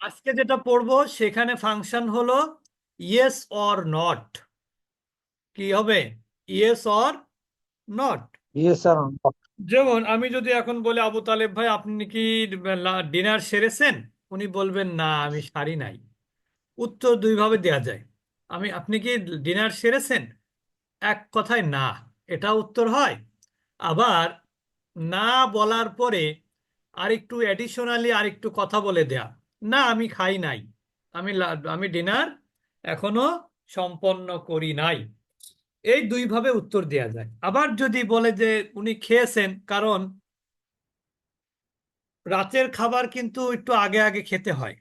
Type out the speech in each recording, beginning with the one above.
আজকে যেটা পড়ব সেখানে ফাংশন হলো ইয়েস অর নট কি হবে? Yes or not yes sir যেমন আমি যদি এখন বলি আবু তালেব ভাই আপনি কি ডিনার সেরেছেন? উনি বলবেন না আমি সারি নাই। উত্তর দুইভাবে দেয়া যায়। আমি আপনি কি ডিনার সেরেছেন? এক কথায় না এটা উত্তর হয়। আবার না বলার পরে আরেকটু অ্যাডিশনালি আরেকটু কথা বলে দেয়া। না, আমি খাই নাই। আমি আমি ডিনার এখনও সম্পন্ন করি নাই। এই দুইভাবে উত্তর দেয়া যায়। আবার যদি বলে যে উনি খেয়েছেন, কারণ রাতের খাবার কিন্তু একটু আগে আগে খেতে হয়।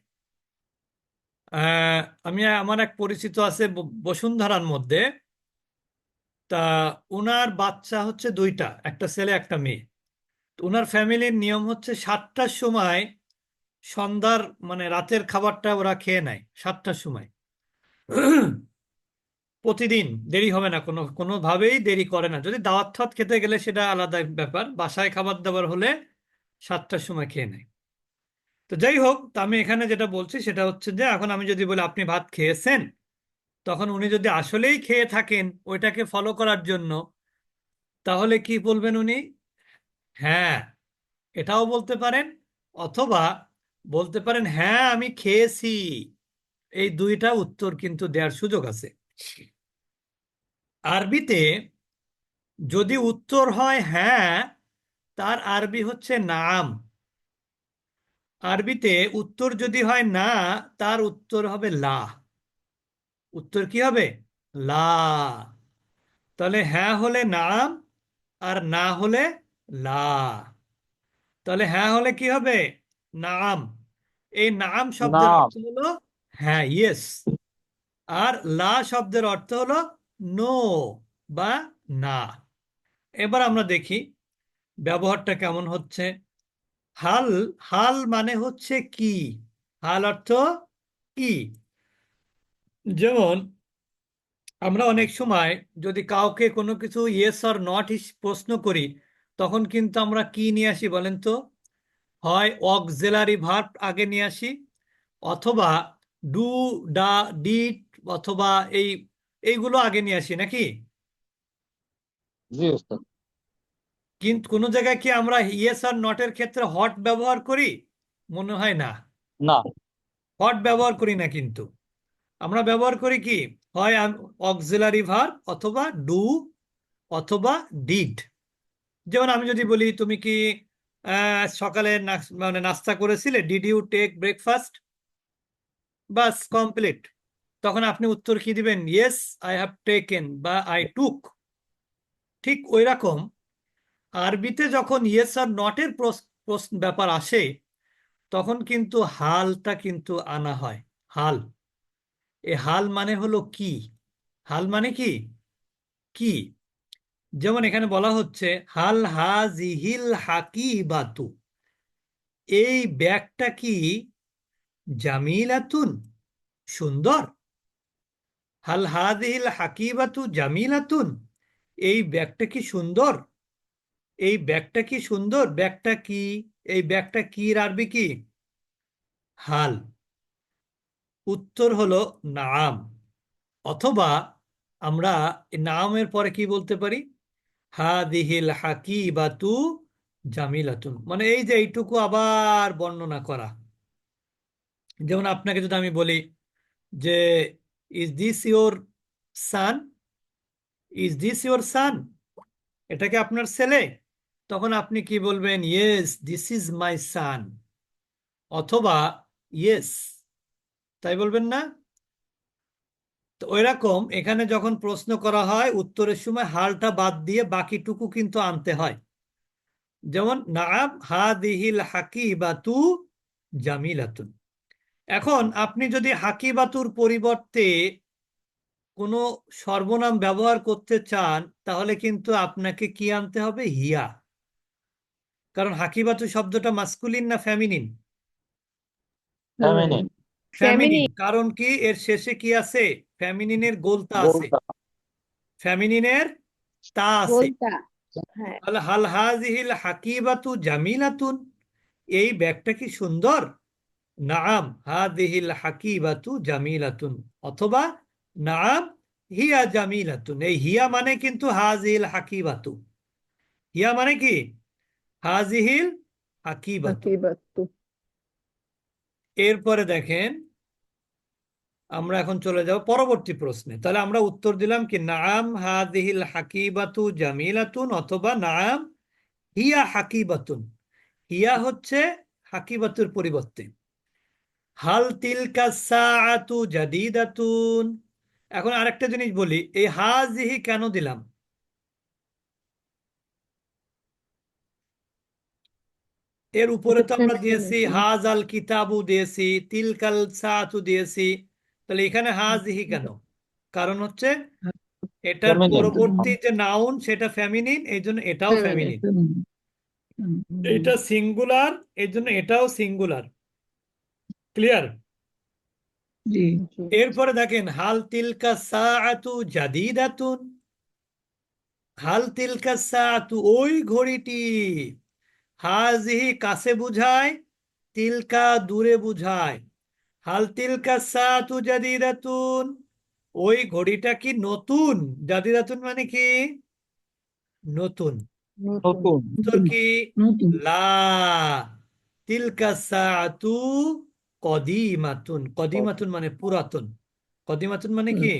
আমি, আমার এক পরিচিত আছে বসুন্ধরার মধ্যে। তা উনার বাচ্চা হচ্ছে দুইটা, একটা ছেলে, একটা মেয়ে। তো উনার ফ্যামিলির নিয়ম হচ্ছে সাতটার সময় সন্ধ্যার মানে রাতের খাবারটা ওরা খেয়ে নেয় সাতটার সময়। প্রতিদিন দেরি হবে না, কোনো, কোনোভাবেই দেরি করে না। যদি দাওয়াত থাত খেতে গেলে সেটা আলাদা ব্যাপার, বাসায় খাবার দাবার হলে সাতটার সময় খেয়ে নেয়। তো যাই হোক, তা আমি এখানে যেটা বলছি সেটা হচ্ছে যে, এখন আমি যদি বলি, আপনি ভাত খেয়েছেন? তখন উনি যদি আসলেই খেয়ে থাকেন, ওইটাকে ফলো করার জন্য, তাহলে কি বলবেন উনি? হ্যাঁ এটাও বলতে পারেন, অথবা বলতে পারেন হ্যাঁ আমি খেয়েছি। এই দুইটা উত্তর কিন্তু দেওয়ার সুযোগ আছে। আরবিতে যদি উত্তর হয় হ্যাঁ তার আরবি হচ্ছে নাম। আরবিতে উত্তর যদি হয়, না, তার উত্তর হবে লা উত্তর কি হবে? লা। তাহলে হ্যাঁ হলে নাম আর না হলে লা। তাহলে হ্যাঁ হলে কি হবে? নাম। এই নাম শব্দের। অর্থ হলো হ্যাঁ ইয়েস আর লা শব্দের অর্থ হলো নো বা না। এবার আমরা দেখি ব্যবহারটা কেমন হচ্ছে। হাল হাল মানে হচ্ছে কি? হাল অর্থ কি? যেমন আমরা অনেক সময় যদি কাউকে কোনো কিছু ইয়েস আর নট প্রশ্ন করি তখন কিন্তু আমরা কি নিয়ে আসি বলেন তো? হয় অক্সিলারি ভার্ব আগে নিয়ে আসি অথবা ডু ডা ডিড অথবা এই এইগুলো আগে নিয়ে আসি নাকি? জি কিন্তু কোনো জায়গায় কি আমরা ইয়েস আর নটের ক্ষেত্রে হট ব্যবহার করি? মনে হয় না। না। হট ব্যবহার করি না কিন্তু। আমরা ব্যবহার করি কি? হয় অক্সিলারি ভার্ব অথবা ডু অথবা ডিড যেমন আমি যদি বলি তুমি কি সকালে মানে নাস্তা করেছিলে ডিড ইউ টেক ব্রেকফাস্ট বাস কমপ্লিট তখন আপনি উত্তর কি দিবেন? ইয়েস আই হ্যাভ টেকেন বা আই টুক ঠিক ওই রকম। আরবিতে যখন ইয়েস আর নটের প্রশ্ন ব্যাপার আসে, তখন কিন্তু হালটা কিন্তু আনা হয়। হাল। এ হাল মানে হলো কি? হাল মানে কি? কি? যেমন এখানে বলা হচ্ছে, হাল হাজ হাজিহিল হাকিবাতু। এই ব্যাগটা কি জামিলাতুন? সুন্দর। হাল হাজিহিল হাকিবাতু জামিলাতুন? এই ব্যাগটা কি সুন্দর? এই ব্যাগটা কি সুন্দর? ব্যাগটা কি? এই ব্যাগটা কি আরবি কি? হাল। উত্তর হলো নাম। অথবা আমরা নামের পরে কি বলতে পারি? হাদিহিল হাকিবাতু জামিলাতুন। মানে এই যে এইটুকু আবার বর্ণনা করা। যেমন আপনাকে যদি আমি বলি যে is this your son is this your son এটা কি আপনার ছেলে? তখন আপনি কি বলবেন? Yes this is my son অথবা ইয়েস তাই বলবেন না? তো ওইরকম এখানে যখন প্রশ্ন করা হয় উত্তরের সময় হালটা বাদ দিয়ে বাকিটুকু কিন্তু আনতে হয়। যেমন নাম হাদিহিল হাকিবাতু জামিলাতুন। এখন আপনি যদি হাকিবাতুর পরিবর্তে কোনো সর্বনাম ব্যবহার করতে চান তাহলে কিন্তু আপনাকে কি আনতে হবে? হিয়া। কারণ হাকিবাতু শব্দটা মাস্কুলিন না ফ্যামিনিন। ফ্যামিনিন। ফ্যামিনিন। কারণ কি? এর শেষে কি আছে? ফ্যামিনিনের গোলতা আছে। ফ্যামিনিনের তা আছে। হ্যাঁ। আল হাল হাজিহিল হাকিবাতু জামিলাতুন। এই ব্যাগটা কি সুন্দর? নাম হাদিহিল হাকিবাতু জামিলাতুন। অথবা নাম হিয়া জামিলাতুন। এই হিয়া মানে কিন্তু হাজিহিল হাকিবাতু। হিয়া মানে কি? হাজিহিল হাকিবাতু। হাকিবাতু। এরপরে দেখেন আমরা এখন চলে যাব পরবর্তী প্রশ্নে। তাহলে আমরা উত্তর দিলাম কি নাম হাদিহিল হাকিবাতু জামিলাতুন অথবা নাম হিয়া হাকিবাতুন। হিয়া হচ্ছে হাকিবাতুর পরিবর্তে। হাল তিলকা সাআতু জাদিদাতুন? এখন আরেকটা জিনিস বলি, এই হাজিহি কেন দিলাম? এর উপরে তো আমরা দিয়েছি. হাজ আল কিতাবু দিয়েছি, তিলকাল সাআতু দিয়েছি। তাহলে এখানে হাজিহি কেন? কারণ হচ্ছে এটার পরবর্তী যে নাউন সেটা ফেমিনিন এই জন্য এটাও. ফেমিনিন এটা সিঙ্গুলার এই জন্য এটাও সিঙ্গুলার ক্লিয়ার এরপরে দেখেন হাল তিলকা সাআতু জাদিদাতুন। হাল তিলকা সা সাআতু ওই ঘড়িটি। হাজিহি কাছে বুঝায় তিলকা দূরে বুঝায়। হাল তিলকা সাআতু জাদিদাতুন ওই ঘড়িটা কি নতুন? জাদিদাতুন মানে কি? নতুন। নতুন। উত্তর কি? লা। তিলকা সাআতু কদিমাতুন। কদিমাতুন মানে পুরাতন। কদিমাতুন মানে কি?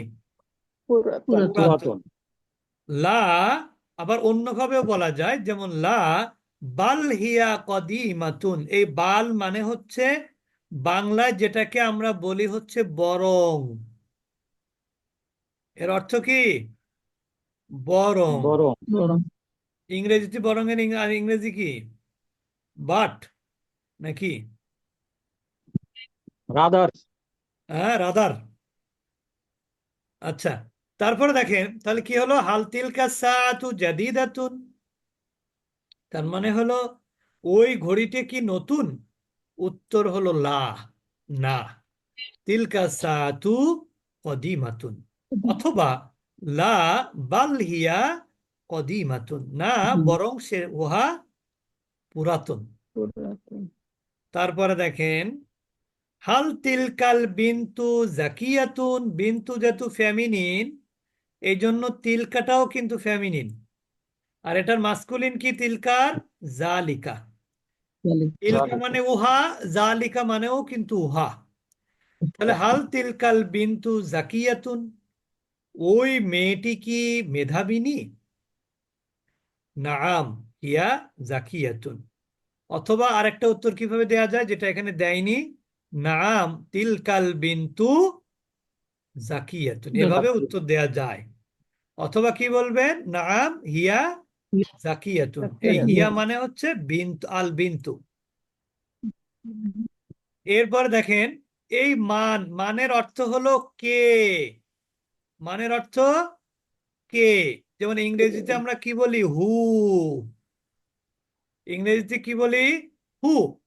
পুরাতন। পুরাতন। পুরাতন। লা আবার অন্যভাবেও বলা যায় যেমন লা বাল হিয়া কদিমাতুন। এই বাল মানে হচ্ছে বাংলায় যেটাকে আমরা বলি হচ্ছে বরং। এর অর্থ কি? বরং। বরং। ইংরেজিতে বরং এর আর ইংরেজি কি? বাট নাকি? রাদার। হ্যাঁ রাদার। আচ্ছা তারপরে দেখেন তাহলে কি হলো? হাল তিলকা সাআতু জাদিদাতুন। তার মানে হলো ওই ঘড়িটি কি নতুন? উত্তর হলো লা না। তিলকা সাআতু কদিমাতুন। অথবা লা বাল হিয়া কদিমাতুন। না বরং সে উহা পুরাতন। তারপরে দেখেন হাল তিলকাল বিন্তু জাকিয়াতুন বিন্তু যেহেতু ফেমিনিন এই জন্য তিলকাটাও কিন্তু ফেমিনিন আর এটার মাস্কুলিন কি তিলকার? জালিকা। মানে উহা জালিকা মানেও কিন্তু উহা। তাহলে হাল তিলকাল বিন্তু জাকিয়াতুন ওই মেয়েটি কি মেধাবিনী? নাম হিয়া জাকিয়াতুন। অথবা আরেকটা উত্তর কীভাবে দেয়া যায় যেটা এখানে দেয়নি? নাম তিলকাল বিন্তু জাকিয়াতুন। এভাবে উত্তর দেয়া যায়। অথবা কি বলবেন? নাম হিয়া জাকিয়াতুন। এই। হিয়া মানে হচ্ছে বিন্তু আল বিন্তু। এরপর দেখেন এই মান মানের অর্থ হলো কে? মানের অর্থ কে? যেমন ইংরেজিতে আমরা কি বলি? হু। ইংরেজিতে কি বলি? হু।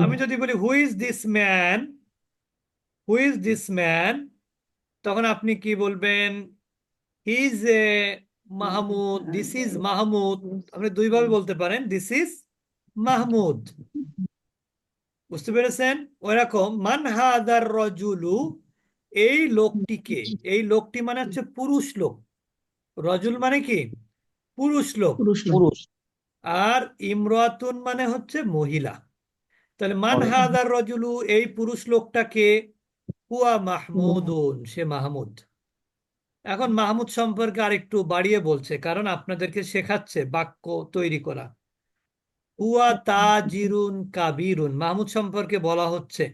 আমি যদি বলি who is this man who is this man তখন আপনি কি বলবেন? He is a Mahmud this is Mahmud. আপনি দুইভাবে বলতে পারেন দিস ইজ মাহমুদ। বুঝতে পেরেছেন? ওইরকম মান হাদার রজুলু এই লোকটিকে এই লোকটি মানে হচ্ছে পুরুষ লোক। রজুল মানে কি? পুরুষ লোক। পুরুষ আর ইমরাতুন মানে হচ্ছে মহিলা। তাহলে মান। হাদার রজুলু এই পুরুষ লোকটাকে হুয়া মাহমুদুন সে মাহমুদ। এখন মাহমুদ সম্পর্কে আরেকটু বাড়িয়ে বলছে কারণ আপনাদেরকে শেখাচ্ছে বাক্য তৈরি করা। হুয়া তাজিরুন কাবিরুন মাহমুদ সম্পর্কে বলা হচ্ছে।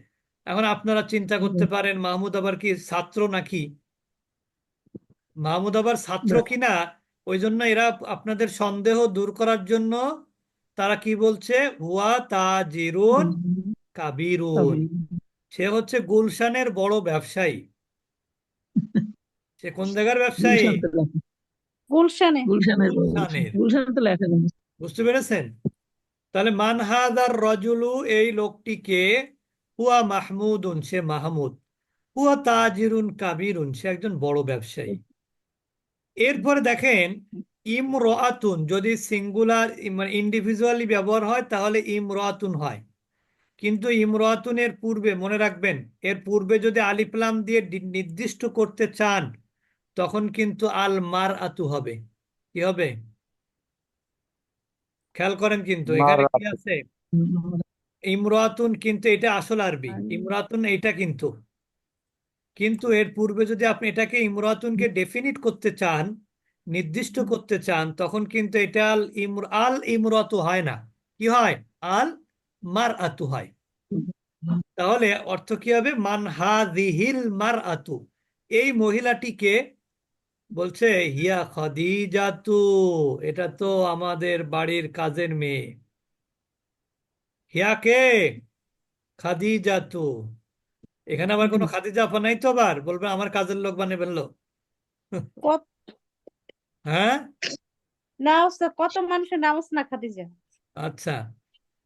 এখন আপনারা চিন্তা করতে পারেন মাহমুদ আবার কি ছাত্র নাকি? মাহমুদ আবার ছাত্র। কিনা? ওই জন্য এরা আপনাদের সন্দেহ দূর করার জন্য তারা কি বলছে? হুয়া তাজিরুন কাবিরুন। সে হচ্ছে গুলশানের বড় ব্যবসায়ী। সে কোন জায়গার ব্যবসায়ী? গুলশান গুলশানে। গুলশানের। গুলশান তো লেখা নেই। বুঝতে পেরেছেন? তাহলে মানহাদার রজুলু এই লোকটিকে হুয়া মাহমুদুন সে মাহমুদ। হুয়া তাজিরুন কাবিরুন সে একজন বড় ব্যবসায়ী। এরপরে দেখেন ইমরাতুন যদি সিঙ্গুলার মানে ইন্ডিভিজুয়ালি ব্যবহার হয় তাহলে ইমরাতুন হয়। কিন্তু ইমরাতুনের পূর্বে মনে রাখবেন এর পূর্বে যদি আলিফলাম দিয়ে নির্দিষ্ট করতে চান তখন কিন্তু আল মার আতু হবে। কি হবে? খেয়াল করেন কিন্তু এখানে কি আছে? ইমরাতুন কিন্তু এটা আসল আরবি। ইমরাতুন এটা কিন্তু। কিন্তু এর পূর্বে যদি আপনি এটাকে ইমরাতুনকে ডেফিনিট করতে চান নির্দিষ্ট করতে চান তখন কিন্তু এটা আল ইমর আল ইমরাতু হয় না। কি হয়? আল মার আতু হয়। তাহলে অর্থ কি হবে? মান হাযিহিল মার আতু এই মহিলাটিকে বলছে হিয়া খাদিজাতু এটা তো আমাদের বাড়ির কাজের মেয়ে। হিয়া কে? খাদিজাতু এখানে আবার কোনো খাদিজা আপা নাই তো আবার? বলবে আমার কাজের লোক বানিয়ে ফেলল। হ্যাঁ? না ওস্তাদ কত মানুষের নাম আছে না খাদিজা? আচ্ছা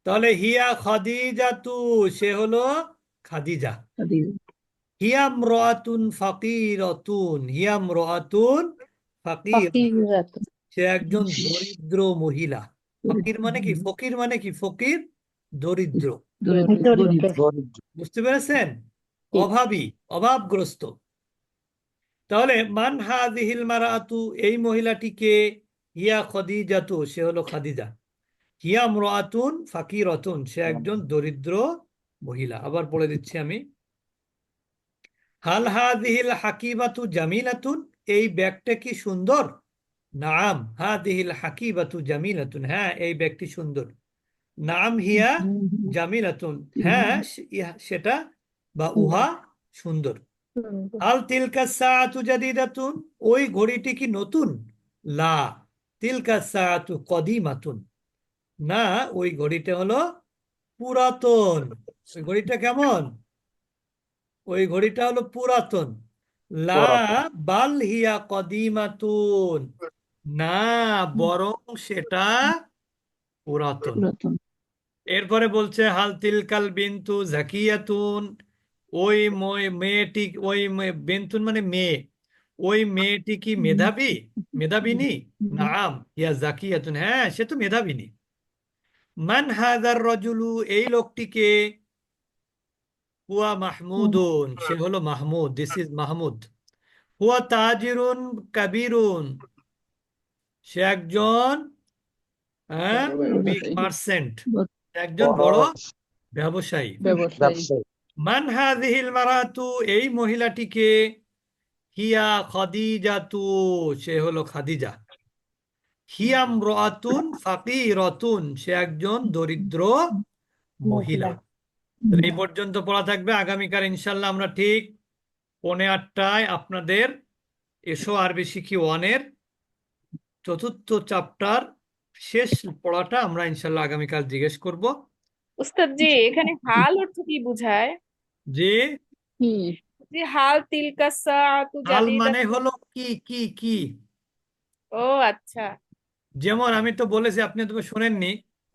তাহলে হিয়া খাদিজাতু সে হলো খাদিজা। খাদিজা। হিয়াম রাতুন ফাকিরাতুন হিয়াম রাতুন ফাকির সে একজন দরিদ্র মহিলা। ফকির মানে কি? ফকির মানে কি? ফকির দরিদ্র। বুঝতে পেরেছেন? অভাবী অভাবগ্রস্ত। তাহলে মান হাযিহিল মারাতু এই মহিলাটিকে হিয়া খাদিজাতু সে হলো খাদিজা। হিয়া মুরাতুন ফাকিরাতুন সে একজন দরিদ্র মহিলা। আবার পড়ে দিচ্ছি আমি। হাল হাযিহিল হাকিবাতু জামিলাতুন? এই ব্যাগটা কি সুন্দর? নাম হাযিহিল হাকিবাতু জামিলাতুন। হ্যাঁ এই ব্যাগটি সুন্দর। নাম হিয়া জামিলাতুন। হ্যাঁ সেটা বা উহা সুন্দর। আল তিলকা সাআতু জাদিদাতুন? ওই ঘড়িটি কি নতুন? লা। তিলকা সাআতু কদিমাতুন। না, ওই ঘড়িটা হলো পুরাতন। ওই ঘড়িটা কেমন? ওই ঘড়িটা হলো পুরাতন। লা। বাল হিয়া কদিমাতুন। না বরং সেটা পুরাতন। এরপরে বলছে হাল তিলকাল বিন্তু জাকিয়াতুন। ওই মেয়েটি ওই বিন্তুন মানে মেয়ে। ওই মেয়েটি কি মেধাবী? মেধাবিনী? নাম ইয়া জাকিয়াতুন। হ্যাঁ সে তো মেধাবিনী। মান হাজার রজুলু এই লোকটিকে হুয়া মাহমুদুন সে হলো মাহমুদ দিস ইজ মাহমুদ। হুয়া তাজিরুন কাবিরুন। সে একজন হ্যাঁ বিগ পার্সেন্ট একজন বড়। ব্যবসায়ী। মান হাযিহিল মারাতু এই মহিলাটিকে হিয়া খাদিজাতু সে হলো খাদিজা। হিয়াম রাতুন ফাকিরাতুন সে একজন দরিদ্র মহিলা। এই পর্যন্ত পড়া থাকবে। আগামীকাল ইনশাল্লাহ আমরা ঠিক পৌনে আটটায় আপনাদের এসো আরবি শিখি ওয়ানের চতুর্থ চ্যাপ্টার শেষ পড়াটা আমরা ইনশাল্লাহ আগামীকাল জিজ্ঞেস করব। উস্তাদ জি এখানে হাল অর্থ কি বোঝায়? যে কি যে হাল তিলকা সাআতু হাল মানে হলো কি কি কি? ও আচ্ছা। যেমন আমি তো বলেছি আপনি তো শোনেননি।